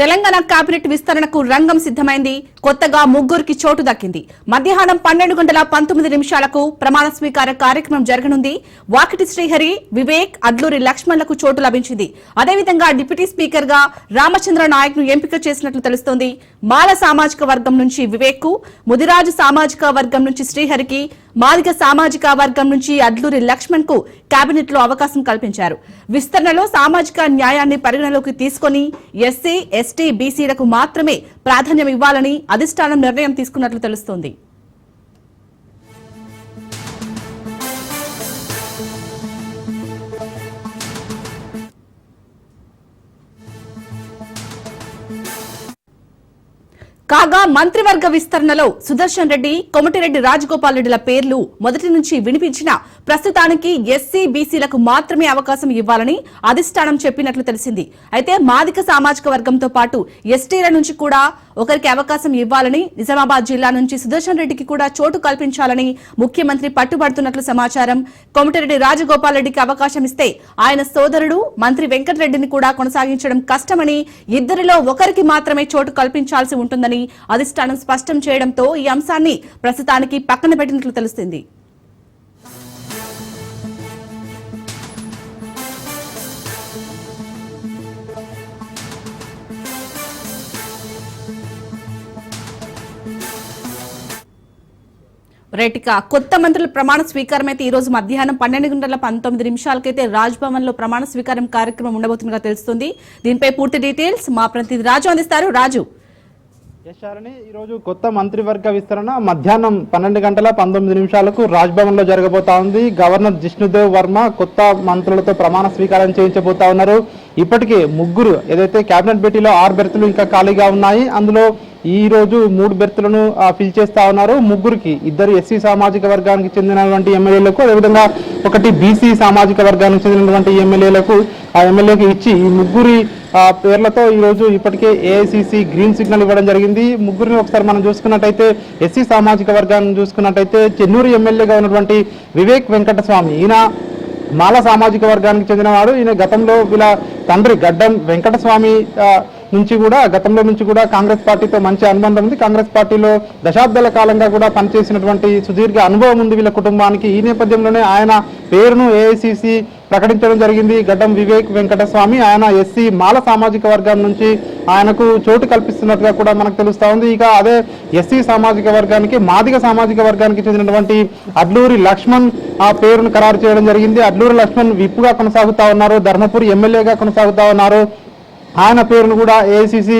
Telangana cabinet విస్తరణకు రంగం సిద్ధమైంది. కొత్తగా ముగ్గురికి చోటు దక్కింది. మధ్యాహ్నం పన్నెండు గంటల పంతొమ్మిది నిమిషాలకు ప్రమాణ స్వీకార కార్యక్రమం జరగనుంది. వాకిటి శ్రీహరి వివేక్ అడ్లూరి లక్ష్మణ్లకు చోటు లభించింది. అదేవిధంగా డిప్యూటీ స్పీకర్గా రామచంద్ర నాయక్ను ఎంపిక చేసినట్లు తెలుస్తోంది. మాల సామాజిక వర్గం నుంచి వివేక్కు ముదిరాజు సామాజిక వర్గం నుంచి శ్రీహరికి మాదిగ సామాజిక వర్గం నుంచి అడ్లూరి లక్ష్మణ్కు కేబినెట్లో అవకాశం కల్పించారు. విస్తరణలో సామాజిక న్యాయాన్ని పరిగణలోకి తీసుకొని ఎస్సీ ఎస్టీ బీసీలకు మాత్రమే ప్రాధాన్యం ఇవ్వాలని అధిష్టానం నిర్ణయం తీసుకున్నట్లు తెలుస్తోంది. కాగా మంత్రివర్గ విస్తరణలో సుదర్శన్ రెడ్డి కొమటిరెడ్డి రాజగోపాల్ రెడ్డిల పేర్లు మొదటి నుంచి వినిపించిన ప్రస్తుతానికి ఎస్సీ బీసీలకు మాత్రమే అవకాశం ఇవ్వాలని అధిష్టానం చెప్పినట్లు తెలిసింది. అయితే మాదిక సామాజిక వర్గంతో పాటు ఎస్టీల నుంచి కూడా ఒకరికి అవకాశం ఇవ్వాలని నిజామాబాద్ జిల్లా నుంచి సుదర్శన్ రెడ్డికి కూడా చోటు కల్పించాలని ముఖ్యమంత్రి పట్టుబడుతున్నట్లు సమాచారం. కొమటిరెడ్డి రాజగోపాల్ రెడ్డికి అవకాశం ఇస్తే ఆయన సోదరుడు మంత్రి వెంకటరెడ్డిని కూడా కొనసాగించడం కష్టమని ఇద్దరిలో ఒకరికి మాత్రమే చోటు కల్పించాల్సి ఉంటుందని అధిష్టానం స్పష్టం చేయడంతో ఈ అంశాన్ని ప్రస్తుతానికి పక్కన పెట్టినట్లు తెలుస్తుంది. రైట్గా కొత్త మంత్రుల ప్రమాణ స్వీకారం అయితే ఈ రోజు మధ్యాహ్నం పన్నెండు గంటల పంతొమ్మిది నిమిషాలకైతే రాజ్ భవన్లో ప్రమాణ స్వీకారం కార్యక్రమం ఉండబోతుందిగా తెలుస్తుంది. దీనిపై పూర్తి డీటెయిల్స్ మా ప్రతినిధి రాజు అందిస్తారు. రాజు. యశాలని ఈరోజు కొత్త మంత్రివర్గ విస్తరణ మధ్యాహ్నం పన్నెండు గంటల పంతొమ్మిది నిమిషాలకు రాజ్భవన్లో జరగబోతా ఉంది. గవర్నర్ జిష్ణుదేవ్ వర్మ కొత్త మంత్రులతో ప్రమాణ స్వీకారం చేయించబోతా ఉన్నారు. ఇప్పటికే ముగ్గురు ఏదైతే కేబినెట్ భేటీలో ఆరు బెర్తులు ఇంకా ఖాళీగా ఉన్నాయి అందులో ఈరోజు మూడు బెర్తులను ఫిల్ చేస్తా ఉన్నారు. ముగ్గురికి ఇద్దరు ఎస్సీ సామాజిక వర్గానికి చెందినటువంటి ఎమ్మెల్యేలకు అదేవిధంగా ఒకటి బీసీ సామాజిక వర్గానికి చెందినటువంటి ఎమ్మెల్యేలకు ఆ ఎమ్మెల్యేకి ఇచ్చి ఈ ముగ్గురి పేర్లతో ఈరోజు ఇప్పటికే ఏఐసిసి గ్రీన్ సిగ్నల్ ఇవ్వడం జరిగింది. ముగ్గురిని ఒకసారి మనం చూసుకున్నట్టయితే ఎస్సీ సామాజిక వర్గాన్ని చూసుకున్నట్టయితే చెన్నూరు ఎమ్మెల్యేగా ఉన్నటువంటి వివేక్ వెంకటస్వామి ఈయన మాల సామాజిక వర్గానికి చెందినవాడు ఈయన గతంలో ఇలా తండ్రి గడ్డం వెంకటస్వామి నుంచి కూడా గతంలో నుంచి కూడా కాంగ్రెస్ పార్టీతో మంచి అనుబంధం ఉంది. కాంగ్రెస్ పార్టీలో దశాబ్దాల కాలంగా కూడా పనిచేసినటువంటి సుదీర్ఘ అనుభవం ఉంది వీళ్ళ కుటుంబానికి. ఈ నేపథ్యంలోనే ఆయన పేరును ఏఐసిసి ప్రకటించడం జరిగింది. గడ్డం వివేక్ వెంకటస్వామి ఆయన ఎస్సీ మాల సామాజిక వర్గం నుంచి ఆయనకు చోటు కల్పిస్తున్నట్టుగా కూడా మనకు తెలుస్తూ ఉంది. ఇక అదే ఎస్సీ సామాజిక వర్గానికి మాదిగ సామాజిక వర్గానికి చెందినటువంటి అడ్లూరి లక్ష్మణ్ ఆ పేరును ఖరారు చేయడం జరిగింది. అడ్లూరి లక్ష్మణ్ విప్పుగా కొనసాగుతా ఉన్నారు. ధర్మపురి ఎమ్మెల్యేగా కొనసాగుతా ఉన్నారు. ఆయన పేరును కూడా ఏఐసిసి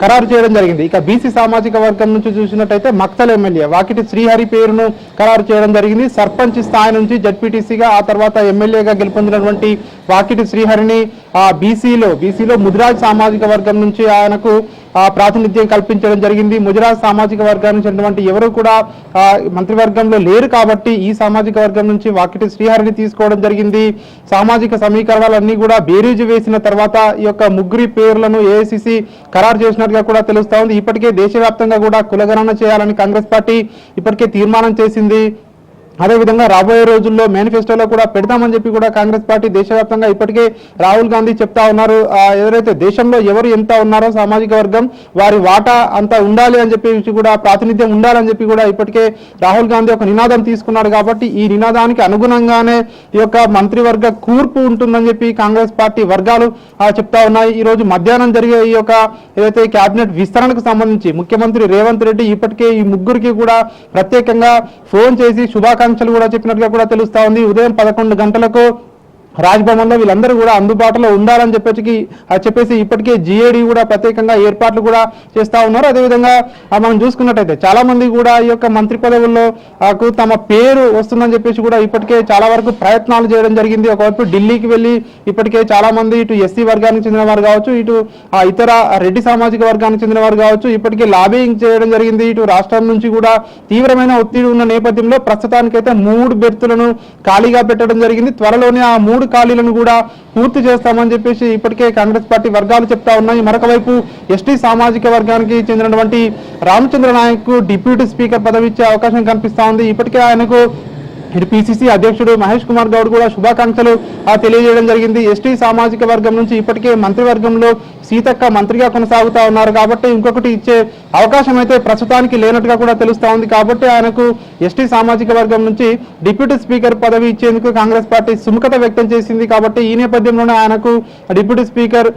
ఖరారు చేయడం జరిగింది. ఇక బీసీ సామాజిక వర్గం నుంచి చూసినట్టయితే మక్తల్ ఎమ్మెల్యే వాకిటి శ్రీహరి పేరును ఖరారు చేయడం జరిగింది. సర్పంచ్ స్థాయి నుంచి జడ్పీటీసీగా ఆ తర్వాత ఎమ్మెల్యేగా గెలుపొందినటువంటి వాకిటి శ్రీహరిని బీసీలో బీసీలో ముదిరాజ్ సామాజిక వర్గం నుంచి ఆయనకు ప్రాతినిధ్యం కల్పించడం జరిగింది. ముదిరాజ్ సామాజిక వర్గానికి చెందినటువంటి ఎవరు కూడా మంత్రివర్గంలో లేరు కాబట్టి ఈ సామాజిక వర్గం నుంచి వాకిటి శ్రీహరిని తీసుకోవడం జరిగింది. సామాజిక సమీకరణాలన్నీ కూడా బేరీజు వేసిన తర్వాత ఈ యొక్క ముగ్గురి పేర్లను ఏఐసిసి ఖరారు చేసినట్టుగా కూడా తెలుస్తా ఉంది. ఇప్పటికే దేశవ్యాప్తంగా కూడా కులగణన చేయాలని కాంగ్రెస్ పార్టీ ఇప్పటికే తీర్మానం చేసింది. అదేవిధంగా రాబోయే రోజుల్లో మేనిఫెస్టోలో కూడా పెడతామని చెప్పి కూడా కాంగ్రెస్ పార్టీ దేశవ్యాప్తంగా ఇప్పటికే రాహుల్ గాంధీ చెప్తా ఉన్నారు. ఎవరైతే దేశంలో ఎవరు ఎంత ఉన్నారో సామాజిక వర్గం వారి వాటా అంత ఉండాలి అని చెప్పి కూడా ప్రాతినిధ్యం ఉండాలని చెప్పి కూడా ఇప్పటికే రాహుల్ గాంధీ ఒక నినాదం తీసుకున్నారు కాబట్టి ఈ నినాదానికి అనుగుణంగానే ఈ యొక్క మంత్రివర్గ కూర్పు ఉంటుందని చెప్పి కాంగ్రెస్ పార్టీ వర్గాలు చెప్తా ఉన్నాయి. ఈ రోజు మధ్యాహ్నం జరిగే ఈ యొక్క ఏదైతే కేబినెట్ విస్తరణకు సంబంధించి ముఖ్యమంత్రి రేవంత్ రెడ్డి ఇప్పటికే ఈ ముగ్గురికి కూడా ప్రత్యేకంగా ఫోన్ చేసి శుభాకాంక్షలు కూడా చెప్పినట్లుగా కూడా తెలుస్తా ఉంది. ఉదయం పదకొండు గంటలకు రాజ్భవన్లో వీళ్ళందరూ కూడా అందుబాటులో ఉండాలని చెప్పేసి చెప్పేసి ఇప్పటికే జిఏడి కూడా ప్రత్యేకంగా ఏర్పాట్లు కూడా చేస్తూ ఉన్నారు. అదేవిధంగా మనం చూసుకున్నట్టయితే చాలా మంది కూడా ఈ యొక్క మంత్రి పదవుల్లో ఆకు తమ పేరు వస్తుందని చెప్పేసి కూడా ఇప్పటికే చాలా వరకు ప్రయత్నాలు చేయడం జరిగింది. ఒకవైపు ఢిల్లీకి వెళ్ళి ఇప్పటికే చాలా మంది ఇటు ఎస్సీ వర్గానికి చెందిన వారు కావచ్చు ఇటు ఆ ఇతర రెడ్డి సామాజిక వర్గానికి చెందిన వారు కావచ్చు ఇప్పటికే లాబింగ్ చేయడం జరిగింది. ఇటు రాష్ట్రం నుంచి కూడా తీవ్రమైన ఒత్తిడి ఉన్న నేపథ్యంలో ప్రస్తుతానికైతే మూడు బెర్తులను ఖాళీగా పెట్టడం జరిగింది. త్వరలోనే ఆ మూడు ఖాళీలను కూడా పూర్తి చేస్తామని చెప్పేసి ఇప్పటికే కాంగ్రెస్ పార్టీ వర్గాలు చెప్తా ఉన్నాయి. మరొక వైపు ఎస్టీ సామాజిక వర్గానికి చెందినటువంటి రామచంద్ర నాయక్ డిప్యూటీ స్పీకర్ పదవి ఇచ్చే అవకాశం కనిపిస్తా ఉంది. ఇప్పటికే ఆయనకు ఇటు పిసిసి అధ్యక్షుడు మహేష్ కుమార్ గౌడ్ కూడా శుభాకాంక్షలు తెలియజేయడం జరిగింది. ఎస్టీ సామాజిక వర్గం నుంచి ఇప్పటికే మంత్రివర్గంలో సీతక్క మంత్రిగా కొనసాగుతా ఉన్నారు కాబట్టి ఇంకొకటి ఇచ్చే అవకాశం అయితే ప్రస్తుతానికి లేనట్టుగా కూడా తెలుస్తా ఉంది కాబట్టి ఆయనకు ఎస్టీ సామాజిక వర్గం నుంచి డిప్యూటీ స్పీకర్ పదవి ఇచ్చేందుకు కాంగ్రెస్ పార్టీ సుముఖత వ్యక్తం చేసింది కాబట్టి ఈ నేపథ్యంలోనే ఆయనకు డిప్యూటీ స్పీకర్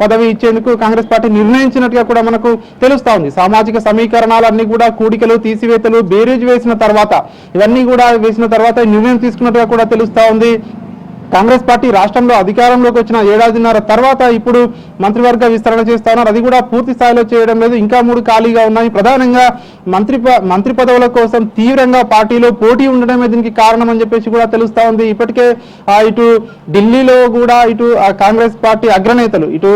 పదవి ఇచ్చేందుకు కాంగ్రెస్ పార్టీ నిర్ణయించినట్టుగా కూడా మనకు తెలుస్తా ఉంది. సామాజిక సమీకరణాలన్నీ కూడా కూడికలు తీసివేతలు బేరేజ్ వేసిన తర్వాత ఇవన్నీ కూడా వేసిన తర్వాత నిర్ణయం తీసుకున్నట్టుగా కూడా తెలుస్తా ఉంది. కాంగ్రెస్ పార్టీ రాష్ట్రంలో అధికారంలోకి వచ్చిన ఏడాదిన్నర తర్వాత ఇప్పుడు మంత్రివర్గ విస్తరణ చేస్తున్నారు. అది కూడా పూర్తి స్థాయిలో చేయడం లేదు. ఇంకా మూడు ఖాళీగా ఉన్నాయి. ప్రధానంగా మంత్రి మంత్రి పదవుల కోసం తీవ్రంగా పార్టీలో పోటీ ఉండడమే దీనికి కారణం అని చెప్పేసి కూడా తెలుస్తా ఉంది. ఇప్పటికే ఇటు ఢిల్లీలో కూడా ఇటు కాంగ్రెస్ పార్టీ అగ్రనేతలు ఇటు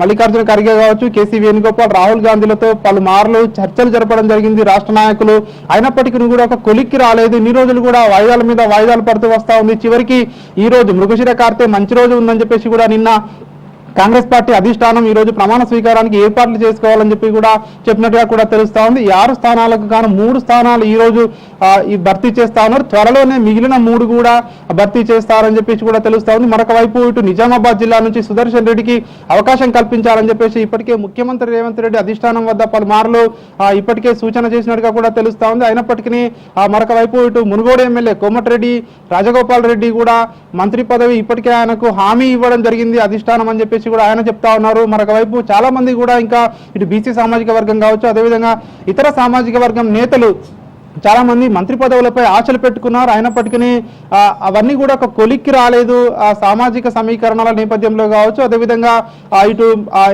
మల్లికార్జున ఖర్గే కావచ్చు కేసీ వేణుగోపాల్ రాహుల్ గాంధీలతో పలుమార్లు చర్చలు జరపడం జరిగింది రాష్ట్ర నాయకులు. అయినప్పటికీ కూడా ఒక కొలిక్కి రాలేదు. ఇన్ని రోజులు కూడా వాయిదాల మీద వాయిదాలు పడుతూ వస్తా ఉంది. చివరికి ఈ రోజు మృగశిర కార్తె మంచి రోజు ఉందని చెప్పేసి కూడా నిన్న కాంగ్రెస్ పార్టీ అధిష్టానం ఈ రోజు ప్రమాణ స్వీకారానికి ఏర్పాట్లు చేసుకోవాలని చెప్పి కూడా చెప్పినట్టుగా కూడా తెలుస్తా ఉంది. ఈ ఆరు స్థానాలకు గాను మూడు స్థానాలు ఈ రోజు ఈ భర్తీ చేస్తా ఉన్నారు. త్వరలోనే మిగిలిన మూడు కూడా భర్తీ చేస్తారని చెప్పేసి కూడా తెలుస్తా ఉంది. మరొక వైపు ఇటు నిజామాబాద్ జిల్లా నుంచి సుదర్శన్ రెడ్డికి అవకాశం కల్పించాలని చెప్పేసి ఇప్పటికే ముఖ్యమంత్రి రేవంత్ రెడ్డి అధిష్టానం వద్ద పలుమార్లు ఇప్పటికే సూచన చేసినట్టుగా కూడా తెలుస్తా ఉంది. అయినప్పటికీ ఆ, మరొక వైపు ఇటు మునుగోడు ఎమ్మెల్యే కోమటిరెడ్డి రాజగోపాల్ రెడ్డి కూడా మంత్రి పదవి ఇప్పటికే ఆయనకు హామీ ఇవ్వడం జరిగింది అధిష్టానం అని చెప్పేసి కూడా ఆయన చెప్తా ఉన్నారు. మరొక వైపు చాలా మంది కూడా ఇంకా ఇటు బీసీ సామాజిక వర్గం కావచ్చు అదేవిధంగా ఇతర సామాజిక వర్గం నేతలు చాలా మంది మంత్రి పదవులపై ఆశలు పెట్టుకున్నారు. అయినప్పటికీ అవన్నీ కూడా ఒక కొలిక్కి రాలేదు. ఆ సామాజిక సమీకరణాల నేపథ్యంలో కావచ్చు అదేవిధంగా ఇటు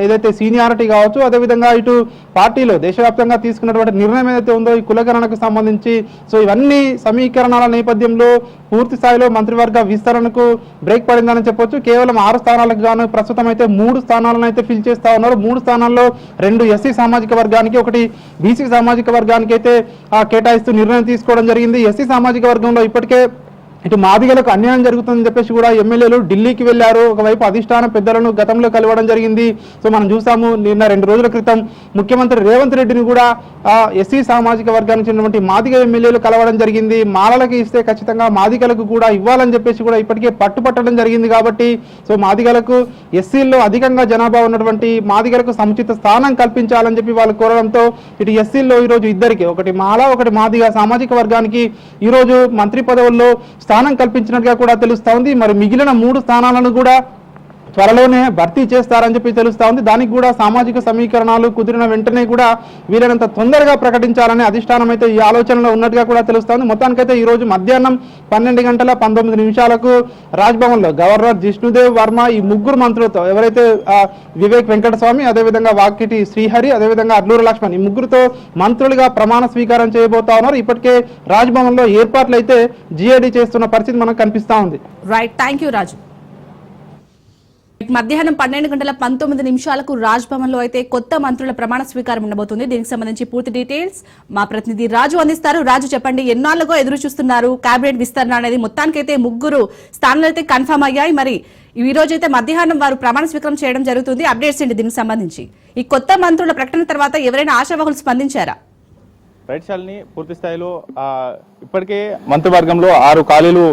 ఏదైతే సీనియారిటీ కావచ్చు అదేవిధంగా ఇటు పార్టీలో దేశవ్యాప్తంగా తీసుకున్నటువంటి నిర్ణయం ఏదైతే ఉందో ఈ కులగణనకు సంబంధించి. సో ఇవన్నీ సమీకరణాల నేపథ్యంలో పూర్తి స్థాయిలో మంత్రివర్గ విస్తరణకు బ్రేక్ పడిందని చెప్పొచ్చు. కేవలం ఆరు స్థానాలకు గాను ప్రస్తుతం అయితే మూడు స్థానాలను అయితే ఫిల్ చేస్తా ఉన్నారు. మూడు స్థానాల్లో రెండు ఎస్సీ సామాజిక వర్గానికి ఒకటి బీసీ సామాజిక వర్గానికి అయితే ఆ, కేటాయిస్తూ నిర్ణయం తీసుకోవడం జరిగింది. ఎస్సీ సామాజిక వర్గంలో ఇప్పటికే ఇటు మాదిగలకు అన్యాయం జరుగుతుందని చెప్పేసి కూడా ఎమ్మెల్యేలు ఢిల్లీకి వెళ్ళారు. ఒకవైపు అధిష్టాన పెద్దలను గతంలో కలవడం జరిగింది. సో మనం చూసాము నిన్న రెండు రోజుల క్రితం ముఖ్యమంత్రి రేవంత్ రెడ్డిని కూడా ఆ, ఎస్సీ సామాజిక వర్గానికి చెందినటువంటి మాదిగ ఎమ్మెల్యేలు కలవడం జరిగింది. మాలలకు ఇస్తే ఖచ్చితంగా మాదిగలకు కూడా ఇవ్వాలని చెప్పేసి కూడా ఇప్పటికే పట్టుపట్టడం జరిగింది కాబట్టి సో మాదిగలకు ఎస్సీల్లో అధికంగా జనాభా ఉన్నటువంటి మాదిగలకు సముచిత స్థానం కల్పించాలని చెప్పి వాళ్ళు కోరడంతో ఇటు ఎస్సీల్లో ఈరోజు ఇద్దరికి ఒకటి మాల ఒకటి మాదిగ సామాజిక వర్గానికి ఈరోజు మంత్రి పదవుల్లో స్థానం కల్పించినట్టుగా కూడా తెలుస్తోంది మరి మిగిలిన మూడు స్థానాలను కూడా త్వరలోనే భర్తీ చేస్తారని చెప్పి తెలుస్తా ఉంది. దానికి కూడా సామాజిక సమీకరణాలు కుదిరిన వెంటనే కూడా వీలైనంత తొందరగా ప్రకటించాలని అధిష్టానం అయితే ఈ ఆలోచనలో ఉన్నట్టుగా కూడా తెలుస్తోంది మొత్తానికైతే ఈ రోజు మధ్యాహ్నం పన్నెండు గంటల పంతొమ్మిది నిమిషాలకు రాజ్భవన్లో గవర్నర్ జిష్ణుదేవ్ వర్మ ఈ ముగ్గురు మంత్రులతో ఎవరైతే వివేక్ వెంకటస్వామి అదేవిధంగా వాకిటి శ్రీహరి అదేవిధంగా అడ్లూరు లక్ష్మణ్ ఈ ముగ్గురుతో మంత్రులుగా ప్రమాణ స్వీకారం చేయబోతా ఉన్నారు. ఇప్పటికే రాజ్భవన్లో ఏర్పాట్లు అయితే జీఏడీ చేస్తున్న పరిస్థితి మనకు కనిపిస్తా ఉంది. రైట్ థ్యాంక్ యూ రాజు మధ్యాహ్నం పన్నెండు గంటల పంతొమ్మిది నిమిషాలకు రాజ్ భవన్లో అయితే కొత్త మంత్రుల ప్రమాణ స్వీకారం ఉండబోతుంది. దీనికి సంబంధించి పూర్తి డీటెయిల్స్ మా ప్రతినిధి రాజు అందిస్తారు. రాజు చెప్పండి ఎన్నాళ్ళుగా ఎదురు చూస్తున్నారు? కేబినెట్ విస్తరణ అనేది మొత్తానికైతే ముగ్గురు స్థానాలు అయితే కన్ఫర్మ్ అయ్యాయి. మరి ఈ రోజు అయితే మధ్యాహ్నం వారు ప్రమాణ స్వీకారం చేయడం జరుగుతుంది. అప్డేట్స్ ఏంటి దీనికి సంబంధించి? ఈ కొత్త మంత్రుల ప్రకటన తర్వాత ఎవరైనా ఆశావాహులు స్పందించారా? రైట్ శాలిని పూర్తి స్థాయిలో ఇప్పటికే మంత్రివర్గంలో ఆరు ఖాళీలు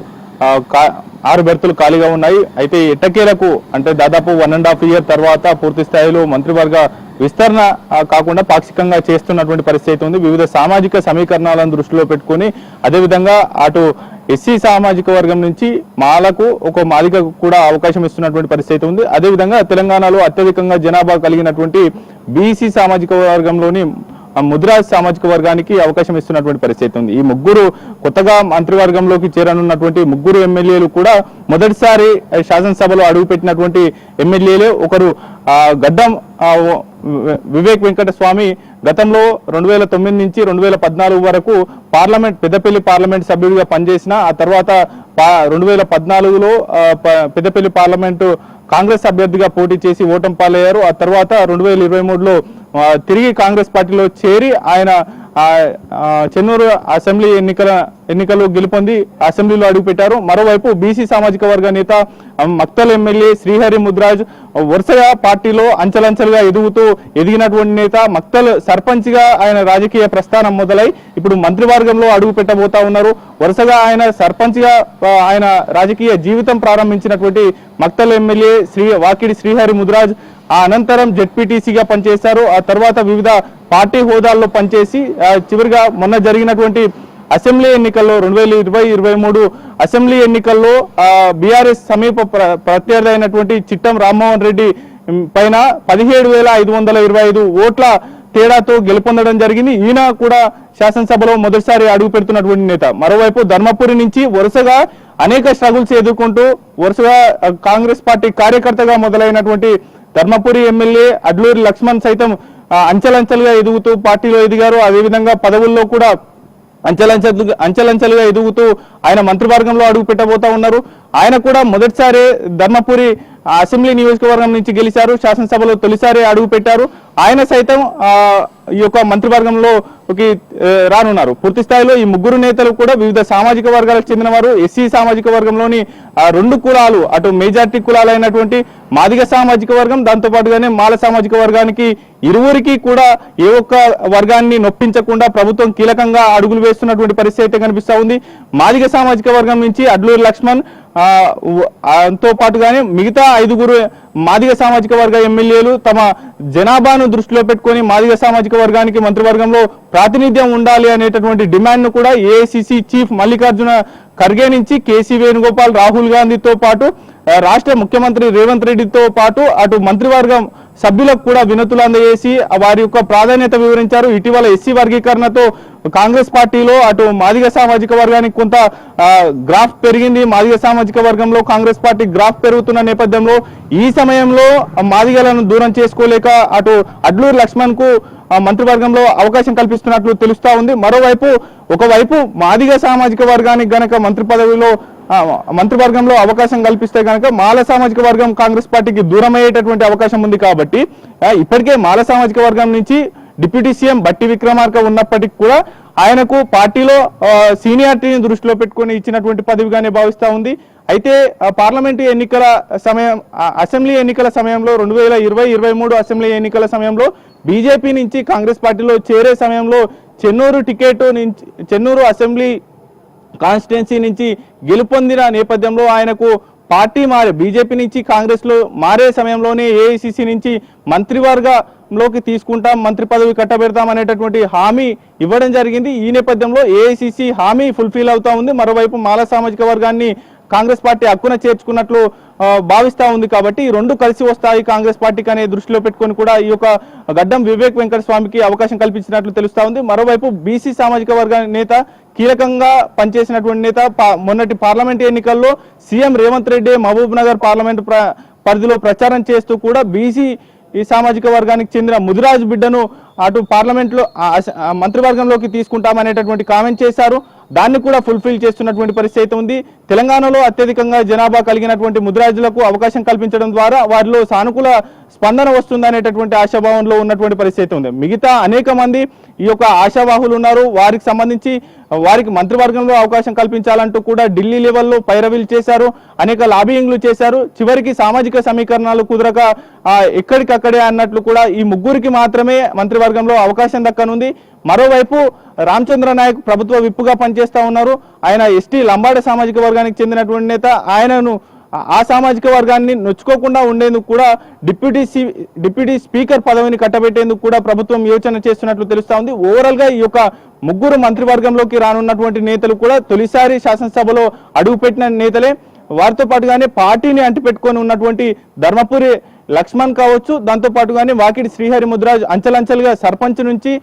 ఆరు బెర్తులు ఖాళీగా ఉన్నాయి. అయితే ఎట్టకేలకు అంటే దాదాపు వన్ అండ్ హాఫ్ ఇయర్ తర్వాత పూర్తి స్థాయిలో మంత్రివర్గ విస్తరణ కాకుండా పాక్షికంగా చేస్తున్నటువంటి పరిస్థితి ఉంది. వివిధ సామాజిక సమీకరణాలను దృష్టిలో పెట్టుకొని అదేవిధంగా అటు ఎస్సీ సామాజిక వర్గం నుంచి మాలకు ఒక మాలిక కూడా అవకాశం ఇస్తున్నటువంటి పరిస్థితి ఉంది. అదేవిధంగా తెలంగాణలో అత్యధికంగా జనాభా కలిగినటువంటి బీసీ సామాజిక వర్గంలోని ముద్రాజ్ సామాజిక వర్గానికి అవకాశం ఇస్తున్నటువంటి పరిస్థితి ఉంది. ఈ ముగ్గురు కొత్తగా మంత్రివర్గంలోకి చేరనున్నటువంటి ముగ్గురు ఎమ్మెల్యేలు కూడా మొదటిసారి శాసనసభలో అడుగుపెట్టినటువంటి ఎమ్మెల్యేలే ఒకరు. గడ్డం వివేక్ వెంకట స్వామి గతంలో రెండు వేల తొమ్మిది నుంచి రెండు వేల పద్నాలుగు వరకు పార్లమెంట్ పెద్దపల్లి పార్లమెంట్ సభ్యుడిగా పనిచేసిన ఆ తర్వాత రెండు వేల పద్నాలుగులో ప- పెద్దపల్లి పార్లమెంటు కాంగ్రెస్ అభ్యర్థిగా పోటీ చేసి ఓటం పాలయ్యారు. ఆ తర్వాత రెండు వేల ఇరవై మూడులో తిరిగి కాంగ్రెస్ పార్టీలో చేరి ఆయన చెన్నూరు అసెంబ్లీ ఎన్నికల ఎన్నికలు గెలుపొంది అసెంబ్లీలో అడుగుపెట్టారు. మరోవైపు బీసీ సామాజిక వర్గ నేత మక్తల్ ఎమ్మెల్యే శ్రీహరి ముద్రాజ్ వరుసగా పార్టీలో అంచెలంచెలుగా ఎదుగుతూ ఎదిగినటువంటి నేత మక్తల్ సర్పంచ్గా ఆయన రాజకీయ ప్రస్థానం మొదలై ఇప్పుడు మంత్రివర్గంలో అడుగు పెట్టబోతా ఉన్నారు. వరుసగా ఆయన సర్పంచ్గా ఆయన రాజకీయ జీవితం ప్రారంభించినటువంటి మక్తల్ ఎమ్మెల్యే శ్రీ వాకిడి శ్రీహరి ముద్రాజ్ ఆ అనంతరం జెడ్పీటీసీగా పనిచేశారు. ఆ తర్వాత వివిధ పార్టీ హోదాల్లో పనిచేసి చివరిగా మొన్న జరిగినటువంటి అసెంబ్లీ ఎన్నికల్లో రెండు వేల ఇరవై ఇరవై మూడు అసెంబ్లీ ఎన్నికల్లో బీఆర్ఎస్ సమీప ప్ర- ప్రత్యర్థి అయినటువంటి చిట్టం రామ్మోహన్ రెడ్డి పైన పదిహేడు వేల ఐదు వందల ఇరవై ఐదు ఓట్ల తేడాతో గెలుపొందడం జరిగింది. ఈయన కూడా శాసనసభలో మొదటిసారి అడుగు పెడుతున్నటువంటి నేత. మరోవైపు ధర్మపురి నుంచి వరుసగా అనేక స్ట్రగుల్స్ ఎదుర్కొంటూ వరుసగా కాంగ్రెస్ పార్టీ కార్యకర్తగా మొదలైనటువంటి ధర్మపురి ఎమ్మెల్యే అడ్లూరి లక్ష్మణ్ సైతం అంచెలంచెలుగా ఎదుగుతూ పార్టీలో ఎదిగారు. అదేవిధంగా పదవుల్లో కూడా అంచెలంచెలు అంచెలంచెలుగా ఎదుగుతూ ఆయన మంత్రివర్గంలో అడుగు పెట్టబోతా ఉన్నారు. ఆయన కూడా మొదటిసారి ధర్మపురి అసెంబ్లీ నియోజకవర్గం నుంచి గెలిచారు. శాసనసభలో తొలిసారి అడుగు పెట్టారు. ఆయన సైతం ఈ యొక్క మంత్రివర్గంలో రానున్నారు. పూర్తి స్థాయిలో ఈ ముగ్గురు నేతలు కూడా వివిధ సామాజిక వర్గాలకు చెందిన వారు ఎస్సీ సామాజిక వర్గంలోని రెండు కులాలు అటు మెజార్టీ కులాలైనటువంటి మాదిగ సామాజిక వర్గం దాంతో పాటుగానే మాల సామాజిక వర్గానికి ఇరువురికి కూడా ఏ ఒక్క వర్గాన్ని నొప్పించకుండా ప్రభుత్వం కీలకంగా అడుగులు వేస్తున్నటువంటి పరిస్థితి అయితే కనిపిస్తా ఉంది. మాదిగ సామాజిక వర్గం నుంచి అడ్లూరి లక్ష్మణ్తో పాటుగానే మిగతా ఐదుగురు మాదిగ సామాజిక వర్గ ఎమ్మెల్యేలు తమ జనాభాను దృష్టిలో పెట్టుకొని మాదిగ సామాజిక వర్గానికి మంత్రివర్గంలో ప్రాతినిధ్యం ఉండాలి అనేటటువంటి డిమాండ్ను కూడా ఏఐసిసి చీఫ్ మల్లికార్జున ఖర్గే నుంచి కేసీ వేణుగోపాల్ రాహుల్ గాంధీతో పాటు రాష్ట్ర ముఖ్యమంత్రి రేవంత్ రెడ్డితో పాటు అటు మంత్రివర్గం సభ్యులకు కూడా వినతులు అందజేసి వారి యొక్క ప్రాధాన్యత వివరించారు. ఇటీవల ఎస్సీ వర్గీకరణతో కాంగ్రెస్ పార్టీలో అటు మాదిగ సామాజిక వర్గానికి కొంత గ్రాఫ్ పెరిగింది. మాదిగ సామాజిక వర్గంలో కాంగ్రెస్ పార్టీ గ్రాఫ్ పెరుగుతున్న నేపథ్యంలో ఈ సమయంలో మాదిగలను దూరం చేసుకోలేక అటు అడ్లూరు లక్ష్మణ్కు మంత్రివర్గంలో అవకాశం కల్పిస్తున్నట్లు తెలుస్తా ఉంది. మరోవైపు ఒకవైపు మాదిగ సామాజిక వర్గానికి గనక మంత్రి పదవిలో మంత్రివర్గంలో అవకాశం కల్పిస్తే కనుక మాల సామాజిక వర్గం కాంగ్రెస్ పార్టీకి దూరం అయ్యేటటువంటి అవకాశం ఉంది కాబట్టి ఇప్పటికే మాల సామాజిక వర్గం నుంచి డిప్యూటీ సీఎం బట్టి విక్రమార్క ఉన్నప్పటికీ కూడా ఆయనకు పార్టీలో సీనియారిటీని దృష్టిలో పెట్టుకొని ఇచ్చినటువంటి పదవిగానే భావిస్తా ఉంది. అయితే పార్లమెంట్ పార్లమెంటు ఎన్నికల సమయం ఆ, అసెంబ్లీ ఎన్నికల సమయంలో రెండు వేల ఇరవై ఇరవై మూడు అసెంబ్లీ ఎన్నికల సమయంలో బీజేపీ నుంచి కాంగ్రెస్ పార్టీలో చేరే సమయంలో చెన్నూరు టికెట్ నుంచి చెన్నూరు అసెంబ్లీ కాన్స్టిట్యున్సీ నుంచి గెలుపొందిన నేపథ్యంలో ఆయనకు పార్టీ మారే బీజేపీ నుంచి కాంగ్రెస్లో మారే సమయంలోనే ఏఐసిసి నుంచి మంత్రివర్గంలోకి తీసుకుంటాం మంత్రి పదవి కట్టబెడతాం అనేటటువంటి హామీ ఇవ్వడం జరిగింది. ఈ నేపథ్యంలో ఏఐసిసి హామీ ఫుల్ఫిల్ అవుతా ఉంది. మరోవైపు మాల సామాజిక వర్గాన్ని కాంగ్రెస్ పార్టీ హక్కున చేర్చుకున్నట్లు భావిస్తా ఉంది కాబట్టి ఈ రెండు కలిసి వస్తాయి కాంగ్రెస్ పార్టీకి అనే దృష్టిలో పెట్టుకొని కూడా ఈ యొక్క గడ్డం వివేక్ వెంకట స్వామికి అవకాశం కల్పించినట్లు తెలుస్తా ఉంది. మరోవైపు బీసీ సామాజిక వర్గ నేత కీలకంగా పనిచేసినటువంటి నేత పా- మొన్నటి పార్లమెంట్ ఎన్నికల్లో సీఎం రేవంత్ రెడ్డి మహబూబ్ నగర్ పార్లమెంట్ పరిధిలో ప్రచారం చేస్తూ కూడా బీసీ ఈ సామాజిక వర్గానికి చెందిన ముదిరాజు బిడ్డను అటు పార్లమెంట్లో మంత్రివర్గంలోకి తీసుకుంటామనేటటువంటి కామెంట్ చేశారు. దాన్ని కూడా ఫుల్ఫిల్ చేస్తున్నటువంటి పరిస్థితి అయితే ఉంది. తెలంగాణలో అత్యధికంగా జనాభా కలిగినటువంటి ముద్రాజులకు అవకాశం కల్పించడం ద్వారా వారిలో సానుకూల స్పందన వస్తుందనేటటువంటి ఆశాభావంలో ఉన్నటువంటి పరిస్థితి అయితే ఉంది. మిగతా అనేక మంది ఈ యొక్క ఆశావాహులు ఉన్నారు. వారికి సంబంధించి వారికి మంత్రివర్గంలో అవకాశం కల్పించాలంటూ కూడా ఢిల్లీ లెవెల్లో పైరవీలు చేశారు. అనేక లాబియింగ్లు చేశారు. చివరికి సామాజిక సమీకరణాలు కుదరక ఎక్కడికక్కడే అన్నట్లు కూడా ఈ ముగ్గురికి మాత్రమే మంత్రివర్గంలో అవకాశం దక్కనుంది. మరోవైపు రామచంద్ర నాయక్ ప్రభుత్వ విప్పుగా పనిచేస్తూ ఉన్నారు. ఆయన ఎస్టీ లంబాడ సామాజిక వర్గానికి చెందినటువంటి నేత. ఆయనను ఆ- సామాజిక వర్గాన్ని నొచ్చుకోకుండా ఉండేందుకు కూడా డిప్యూటీ సి డిప్యూటీ స్పీకర్ పదవిని కట్టబెట్టేందుకు కూడా ప్రభుత్వం యోచన చేస్తున్నట్లు తెలుస్తా ఉంది. ఓవరాల్గా ఈ యొక్క ముగ్గురు మంత్రివర్గంలోకి రానున్నటువంటి నేతలు కూడా తొలిసారి శాసనసభలో అడుగుపెట్టిన నేతలే. వారితో పాటుగానే పార్టీని అంటిపెట్టుకొని ఉన్నటువంటి ధర్మపురి లక్ష్మణ్ కావచ్చు దాంతో పాటుగానే వాకిటి శ్రీహరి ముద్రాజ్ అంచలంచెలుగా సర్పంచ్ నుంచి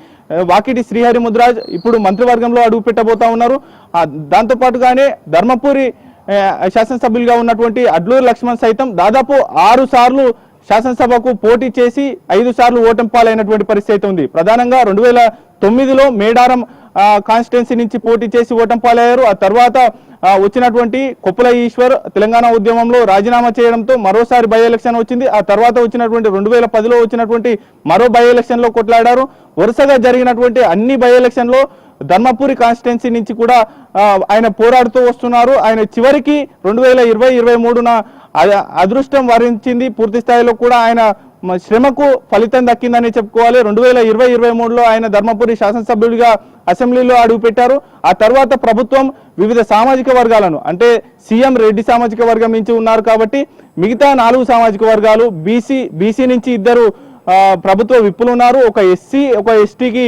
వాకిటి శ్రీహరి ముద్రాజ్ ఇప్పుడు మంత్రివర్గంలో అడుగు పెట్టబోతా ఉన్నారు దాంతో పాటుగానే ధర్మపురి శాసనసభ్యులుగా ఉన్నటువంటి అడ్లూరు లక్ష్మణ్ సైతం దాదాపు ఆరు సార్లు శాసనసభకు పోటీ చేసి ఐదు సార్లు ఓటమి పాలైనటువంటి పరిస్థితి అయితే ఉంది. ప్రధానంగా రెండు వేల తొమ్మిదిలో మేడారం కాన్స్టిట్యున్సీ నుంచి పోటీ చేసి ఓటం పాలయ్యారు ఆ తర్వాత వచ్చినటువంటి కొప్పుల ఈశ్వర్ తెలంగాణ ఉద్యమంలో రాజీనామా చేయడంతో మరోసారి బై ఎలక్షన్ వచ్చింది. ఆ తర్వాత వచ్చినటువంటి రెండు వేల పదిలో వచ్చినటువంటి మరో బై ఎలక్షన్లో కొట్లాడారు. వరుసగా జరిగినటువంటి అన్ని బై ఎలక్షన్లో ధర్మపురి కాన్స్టిట్యున్సీ నుంచి కూడా ఆయన పోరాడుతూ వస్తున్నారు. ఆయన చివరికి రెండు వేల ఇరవై ఇరవై మూడున అదృష్టం వరించింది. పూర్తి స్థాయిలో కూడా ఆయన శ్రమకు ఫలితం దక్కిందని చెప్పుకోవాలి. రెండు వేల ఇరవై ఇరవై మూడులో ఆయన ధర్మపురి శాసనసభ్యుడిగా అసెంబ్లీలో అడుగుపెట్టారు ఆ తర్వాత ప్రభుత్వం వివిధ సామాజిక వర్గాలను అంటే సీఎం రెడ్డి సామాజిక వర్గం నుంచి ఉన్నారు కాబట్టి మిగతా నాలుగు సామాజిక వర్గాలు బీసీ బీసీ నుంచి ఇద్దరు ప్రభుత్వ విప్పులు ఉన్నారు ఒక ఎస్సీ ఒక ఎస్టీకి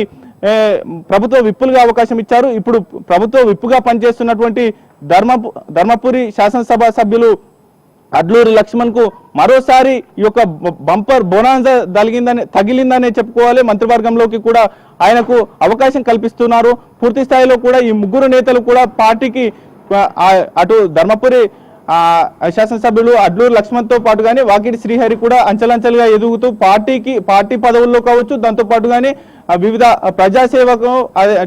ప్రభుత్వ విప్పులుగా అవకాశం ఇచ్చారు. ఇప్పుడు ప్రభుత్వ విప్పుగా పనిచేస్తున్నటువంటి ధర్మపు ధర్మపురి శాసనసభ సభ్యులు అడ్లూరి లక్ష్మణ్కు మరోసారి ఈ యొక్క బంపర్ బోనాంజా తగిలిందని తగిలిందనే చెప్పుకోవాలి. మంత్రివర్గంలోకి కూడా ఆయనకు అవకాశం కల్పిస్తున్నారు. పూర్తి స్థాయిలో కూడా ఈ ముగ్గురు నేతలు కూడా పార్టీకి అటు ధర్మపురి ఆ, శాసనసభ్యులు అడ్లూరు లక్ష్మణ్తో పాటుగానే వాకిటి శ్రీహరి కూడా అంచెలంచెలుగా ఎదుగుతూ పార్టీకి పార్టీ పదవుల్లో కావచ్చు దాంతో పాటుగానే వివిధ ప్రజాసేవకు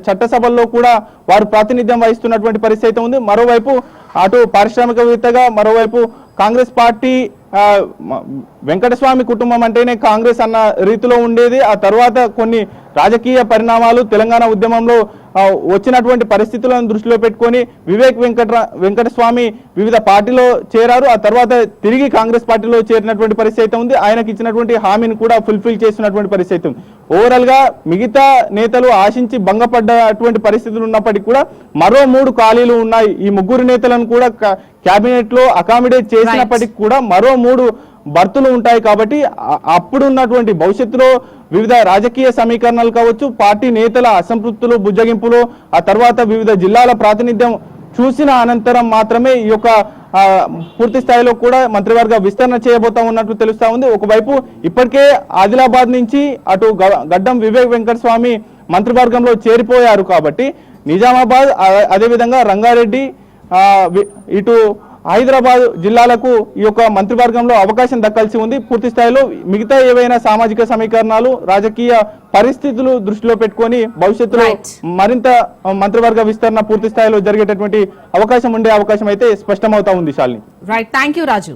చట్టసభల్లో కూడా వారు ప్రాతినిధ్యం వహిస్తున్నటువంటి పరిస్థితి అయితే ఉంది. మరోవైపు అటు పారిశ్రామికవేత్తగా మరోవైపు కాంగ్రెస్ పార్టీ వెంకటస్వామి కుటుంబం అంటేనే కాంగ్రెస్ అన్న రీతిలో ఉండేది. ఆ తర్వాత కొన్ని రాజకీయ పరిణామాలు తెలంగాణ ఉద్యమంలో వచ్చినటువంటి పరిస్థితులను దృష్టిలో పెట్టుకొని వివేక్ వెంకట వెంకటస్వామి వివిధ పార్టీలో చేరారు. ఆ తర్వాత తిరిగి కాంగ్రెస్ పార్టీలో చేరినటువంటి పరిస్థితి అయితే ఉంది. ఆయనకి ఇచ్చినటువంటి హామీని కూడా ఫుల్ఫిల్ చేస్తున్నటువంటి పరిస్థితి ఉంది. ఓవరాల్గా మిగతా నేతలు ఆశించి భంగపడ్డటువంటి పరిస్థితులు ఉన్నప్పటికీ కూడా మరో మూడు ఖాళీలు ఉన్నాయి. ఈ ముగ్గురు నేతలను కూడా కేబినెట్లో అకామిడేట్ చేసినప్పటికీ కూడా మరో మూడు భర్తులు ఉంటాయి కాబట్టి అప్పుడు ఉన్నటువంటి భవిష్యత్తులో వివిధ రాజకీయ సమీకరణలు కావచ్చు పార్టీ నేతల అసంతృప్తులు బుజ్జగింపులు ఆ తర్వాత వివిధ జిల్లాల ప్రాతినిధ్యం చూసిన అనంతరం మాత్రమే ఈ యొక్క పూర్తి స్థాయిలో కూడా మంత్రివర్గ విస్తరణ చేయబోతా ఉన్నట్టు తెలుస్తా ఉంది. ఒకవైపు ఇప్పటికే ఆదిలాబాద్ నుంచి అటు గ- గడ్డం వివేక్ వెంకట స్వామి మంత్రివర్గంలో చేరిపోయారు కాబట్టి నిజామాబాద్ అదేవిధంగా రంగారెడ్డి ఇటు హైదరాబాద్ జిల్లాలకు ఈ యొక్క మంత్రివర్గంలో అవకాశం దక్కాల్సి ఉంది. పూర్తి స్థాయిలో మిగతా ఏవైనా సామాజిక సమీకరణాలు రాజకీయ పరిస్థితులు దృష్టిలో పెట్టుకొని భవిష్యత్తులో. మరింత మంత్రివర్గ విస్తరణ పూర్తి స్థాయిలో జరిగేటటువంటి అవకాశం ఉండే అవకాశం అయితే స్పష్టమవుతా ఉంది Shalini. Right thank you Raju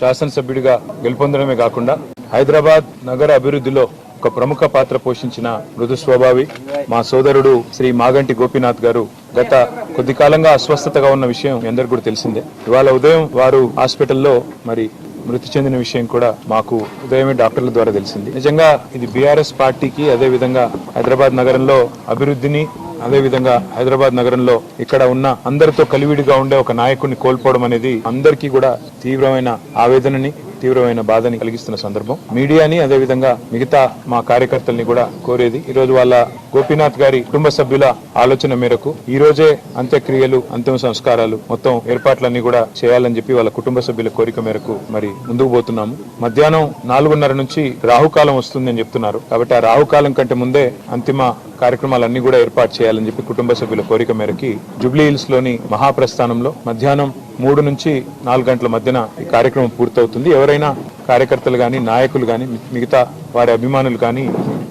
శాసనసభ్యుడిగా గెలుపొందడమే కాకుండా హైదరాబాద్ నగర అభివృద్ధిలో ఒక ప్రముఖ పాత్ర పోషించిన మృదు స్వభావి మా సోదరుడు శ్రీ మాగంటి గోపీనాథ్ గారు గత కొద్ది కాలంగా అస్వస్థతగా ఉన్న విషయం ఎందరు కూడా తెలిసిందే. ఇవాళ ఉదయం వారు హాస్పిటల్లో మరి మృతి చెందిన విషయం కూడా మాకు ఉదయమే డాక్టర్ల ద్వారా తెలిసింది. నిజంగా ఇది బీఆర్ఎస్ పార్టీకి అదే విధంగా హైదరాబాద్ నగరంలో అభివృద్ధిని అదేవిధంగా హైదరాబాద్ నగరంలో ఇక్కడ ఉన్న అందరితో కలివిడిగా ఉండే ఒక నాయకుడిని కోల్పోవడం అనేది అందరికీ కూడా తీవ్రమైన ఆవేదనని తీవ్రమైన బాధని కలిగిస్తున్న సందర్భం. మీడియాని అదేవిధంగా మిగతా మా కార్యకర్తల్ని కూడా కోరేది ఈ రోజు వాళ్ళ గోపీనాథ్ గారి కుటుంబ సభ్యుల ఆలోచన మేరకు ఈ రోజే అంత్యక్రియలు అంతిమ సంస్కారాలు మొత్తం ఏర్పాట్లన్నీ కూడా చేయాలని చెప్పి వాళ్ళ కుటుంబ సభ్యుల కోరిక మేరకు మరి ముందుకు పోతున్నాము. మధ్యాహ్నం నాలుగున్నర నుంచి రాహుకాలం వస్తుందని చెప్తున్నారు. కాబట్టి ఆ రాహుకాలం కంటే ముందే అంతిమ కార్యక్రమాలన్నీ కూడా ఏర్పాటు చేయాలని చెప్పి కుటుంబ సభ్యుల కోరిక మేరకి జూబ్లీ హిల్స్లోని మహాప్రస్థానంలో మధ్యాహ్నం మూడు నుంచి నాలుగు గంటల మధ్యన ఈ కార్యక్రమం పూర్తవుతుంది. ఎవరైనా కార్యకర్తలు కానీ నాయకులు కానీ మిగతా వారి అభిమానులు కానీ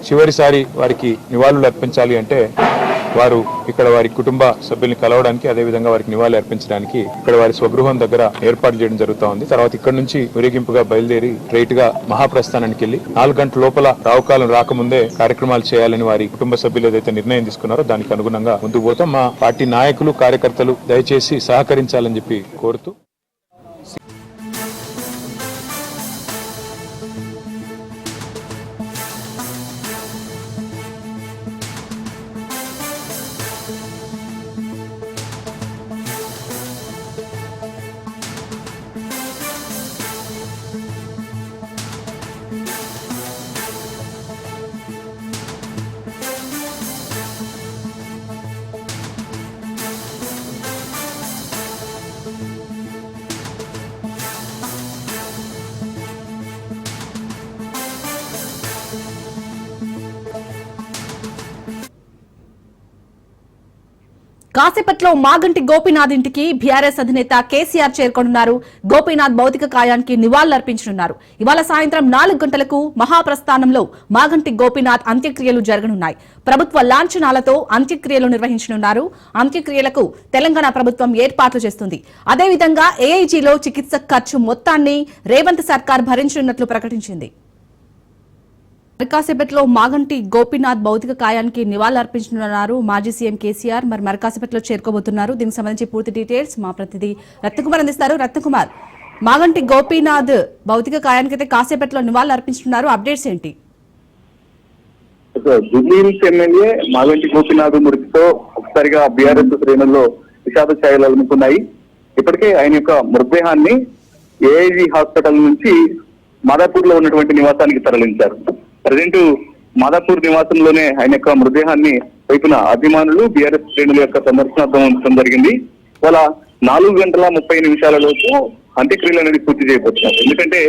చివరిసారి వారికి నివాళులు అర్పించాలి అంటే వారు ఇక్కడ వారి కుటుంబ సభ్యుల్ని కలవడానికి అదే విధంగా వారికి నివాళి అర్పించడానికి ఇక్కడ వారి స్వగృహం దగ్గర ఏర్పాటు చేయడం జరుగుతా ఉంది. తర్వాత ఇక్కడ నుంచి ఊరేగింపుగా బయలుదేరి స్ట్రైట్గా మహాప్రస్థానానికి వెళ్ళి నాలుగు గంటల లోపల రావుకాలం రాకముందే కార్యక్రమాలు చేయాలని వారి కుటుంబ సభ్యులు ఏదైతే నిర్ణయం తీసుకున్నారో దానికి అనుగుణంగా ముందుకు పోతాం. మా పార్టీ నాయకులు కార్యకర్తలు దయచేసి సహకరించాలని చెప్పి కోరుతూ కాసేపట్లో మాగంటి గోపీనాథ్ ఇంటికి బీఆర్ఎస్ అధినేత కేసీఆర్ చేరుకోనున్నారు. గోపీనాథ్ భౌతిక కాయానికి నివాళులర్పించనున్నారు. ఇవాళ సాయంత్రం నాలుగు గంటలకు మహాప్రస్థానంలో మాగంటి గోపీనాథ్ అంత్యక్రియలు జరగనున్నాయి. ప్రభుత్వ లాంఛనాలతో అంత్యక్రియలు నిర్వహించనున్నారు. అంత్యక్రియలకు తెలంగాణ ప్రభుత్వం ఏర్పాట్లు చేస్తుంది. అదేవిధంగా ఏఐజీలో చికిత్స ఖర్చు మొత్తాన్ని రేవంత్ సర్కార్ భరించనున్నట్లు ప్రకటించింది. మరికాసేపట్లో మాగంటి గోపీనాథ్ భౌతిక కాయానికి నివాళులర్పించనున్నారు. మాజీ సీఎం కేసీఆర్ మరి మరికాసేపట్లో చేరుకోబోతున్నారు. దీనికి సంబంధించి పూర్తి డీటెయిల్స్ మా ప్రతినిధి రత్నకుమార్ అందిస్తారు. రత్నకుమార్ మాగంటి గోపీనాథ్ భౌతిక కాయానికి అయితే కాసేపట్లో నివాళులర్పించనున్నారు. అప్డేట్స్ ఏంటి? ఎమ్మెల్యే మాగంటి గోపినాథ్ మృతితో ఒకసారిగా బీఆర్ఎస్ శ్రేణుల్లో విషాద ఛాయలు అలుముకున్నాయి. ఇప్పటికే ఆయన యొక్క మృతదేహాన్ని ఏఐజీ హాస్పిటల్ నుంచి మాదాపూర్లో ఉన్నటువంటి నివాసానికి తరలించారు. ప్రజెంట్ మాదాపూర్ నివాసంలోనే ఆయన యొక్క మృతదేహాన్ని వైపున అభిమానులు బీఆర్ఎస్ శ్రేణుల యొక్క సందర్శనార్థం ఉంచడం జరిగింది. వాళ్ళ నాలుగు గంటల ముప్పై నిమిషాలలోపు అంత్యక్రియలు అనేది పూర్తి చేయబోతున్నారు ఎందుకంటే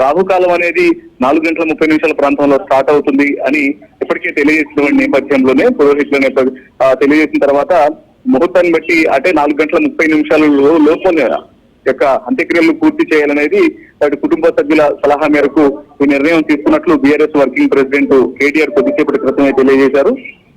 రాహుకాలం అనేది నాలుగు గంటల ముప్పై నిమిషాల ప్రాంతంలో స్టార్ట్ అవుతుంది అని ఇప్పటికే తెలియజేసిన నేపథ్యంలోనే పురోహితుల తెలియజేసిన తర్వాత ముహూర్తాన్ని బట్టి అంటే నాలుగు గంటల ముప్పై నిమిషాల లో- యొక్క అంత్యక్రియలు పూర్తి చేయాలనేది వాటి కుటుంబ సభ్యుల సలహా మేరకు ఈ నిర్ణయం తీసుకున్నట్లు బీఆర్ఎస్ వర్కింగ్ ప్రెసిడెంట్ కేటీఆర్ కొద్దిసేపటి క్రితమే తెలియజేశారు.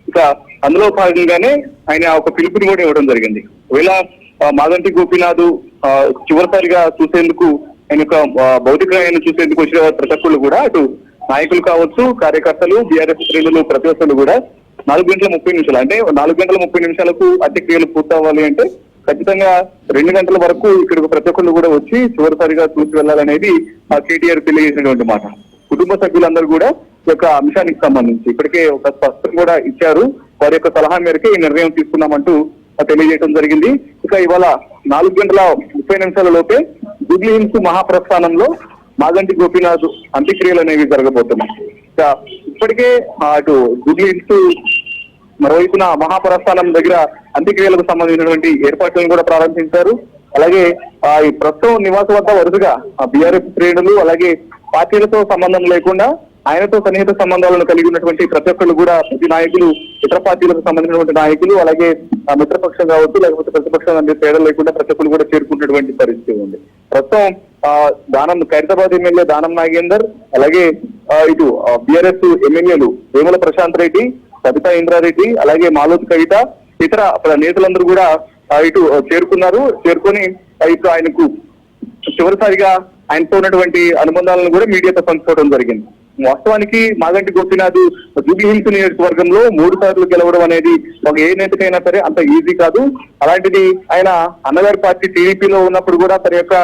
ఇక అందులో భాగంగానే ఆయన ఒక పిలుపుని కూడా ఇవ్వడం జరిగింది. ఒకవేళ మాదంటి మాగంటి గోపీనాథ్ ఆ, చివరిసారిగా చూసేందుకు ఆయన యొక్క ఆ, భౌతిక చూసేందుకు వచ్చిన ప్రతి ఒక్కళ్ళు కూడా అటు నాయకులు కావచ్చు కార్యకర్తలు బీఆర్ఎస్ శ్రేణులు ప్రతి ఒక్కళ్ళు కూడా నాలుగు గంటల ముప్పై నిమిషాలు అంటే నాలుగు గంటల ముప్పై నిమిషాలకు అంత్యక్రియలు పూర్తవ్వాలి అంటే ఖచ్చితంగా రెండు గంటల వరకు ఇక్కడికి ప్రతి ఒక్కళ్ళు కూడా వచ్చి చివరిసారిగా చూసి వెళ్ళాలనేది ఆ కేటీఆర్ తెలియజేసినటువంటి మాట. కుటుంబ సభ్యులందరూ కూడా ఈ యొక్క అంశానికి సంబంధించి ఇప్పటికే ఒక స్పష్టం కూడా ఇచ్చారు. వారి యొక్క సలహా మేరకే ఈ నిర్ణయం తీసుకున్నామంటూ తెలియజేయడం జరిగింది. ఇక ఇవాళ నాలుగు గంటల ముప్పై నిమిషాల లోపే జూబ్లీ హిల్స్ మహాప్రస్థానంలో మాగంటి గోపీనాథ్ అంత్యక్రియలు అనేవి జరగబోతున్నాయి. ఇక ఇప్పటికే అటు జూబ్లీ హిల్స్ మరోవైపున మహాప్రస్థానం దగ్గర అంత్యక్రియలకు సంబంధించినటువంటి ఏర్పాట్లను కూడా ప్రారంభించారు. అలాగే ఆ ఈ ప్రస్తుతం నివాసం వద్ద వరుసగా బీఆర్ఎస్ శ్రేణులు అలాగే పార్టీలతో సంబంధం లేకుండా ఆయనతో సన్నిహిత సంబంధాలను కలిగి ఉన్నటువంటి ప్రతి ఒక్కరు కూడా ప్రతి నాయకులు ఇతర పార్టీలకు సంబంధించినటువంటి నాయకులు అలాగే ఆ మిత్రపక్షం కావచ్చు లేకపోతే ప్రతిపక్షం అనే తేడా లేకుండా ప్రతి ఒక్కరు కూడా చేరుకున్నటువంటి పరిస్థితి ఉంది. ప్రస్తుతం ఆ దానం ఖైరతాబాద్ ఎమ్మెల్యే దానం నాగేందర్ అలాగే ఇటు బీఆర్ఎస్ ఎమ్మెల్యేలు వేముల ప్రశాంత్ రెడ్డి సబితా ఇంద్రారెడ్డి అలాగే మాలోత్ కవిత ఇతర ప్ర- నేతలందరూ కూడా ఇటు చేరుకున్నారు. చేరుకొని ఇటు ఆయనకు చివరిసారిగా ఆయనతో ఉన్నటువంటి అనుబంధాలను కూడా మీడియాతో పంచుకోవడం జరిగింది. వాస్తవానికి మాగంటి గోపీనాథ్ జూబ్లీహిల్స్ నియోజకవర్గంలో మూడు సార్లు గెలవడం అనేది ఒక ఏ నేతకైనా సరే అంత ఈజీ కాదు. అలాంటిది ఆయన అన్నగారి పార్టీ టీడీపీలో ఉన్నప్పుడు కూడా తన యొక్క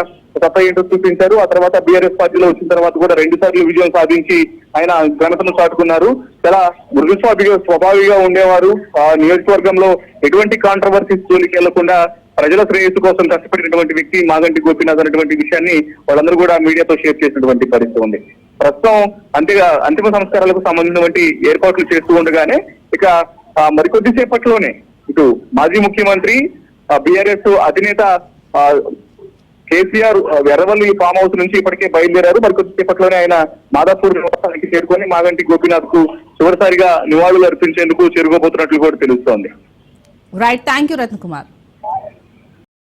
సత్తా ఏంటో చూపించారు. ఆ తర్వాత బీఆర్ఎస్ పార్టీలో వచ్చిన తర్వాత కూడా రెండు సార్లు విజయం సాధించి ఆయన ఘనతను చాటుకున్నారు. చాలా మృదుస్వామిగా స్వభావిగా ఉండేవారు. ఆ నియోజకవర్గంలో ఎటువంటి కాంట్రవర్సీస్ జోలికి వెళ్ళకుండా ప్రజల శ్రేయస్సు కోసం కష్టపడినటువంటి వ్యక్తి మాగంటి గోపినాథ్ అనేటువంటి విషయాన్ని వాళ్ళందరూ కూడా మీడియాతో షేర్ చేసినటువంటి పరిస్థితి ఉంది. ప్రస్తుతం అంతేగా అంతిమ సంస్కారాలకు సంబంధించినటువంటి ఏర్పాట్లు చేస్తూ ఉండగానే ఇక మరికొద్దిసేపట్లోనే ఇటు మాజీ ముఖ్యమంత్రి బీఆర్ఎస్ అధినేత కేసీఆర్ వెరవల్లి ఫామ్ హౌస్ నుంచి ఇప్పటికే బయలుదేరారు. మరి కొద్దిసేపట్లోనే ఆయన మాదాపూర్ నివాసానికి చేరుకొని మాగంటి గోపీనాథ్కు చివరిసారిగా నివాళులు అర్పించేందుకు చేరుకోబోతున్నట్లు కూడా తెలుస్తోంది. Right thank you Ratnakumar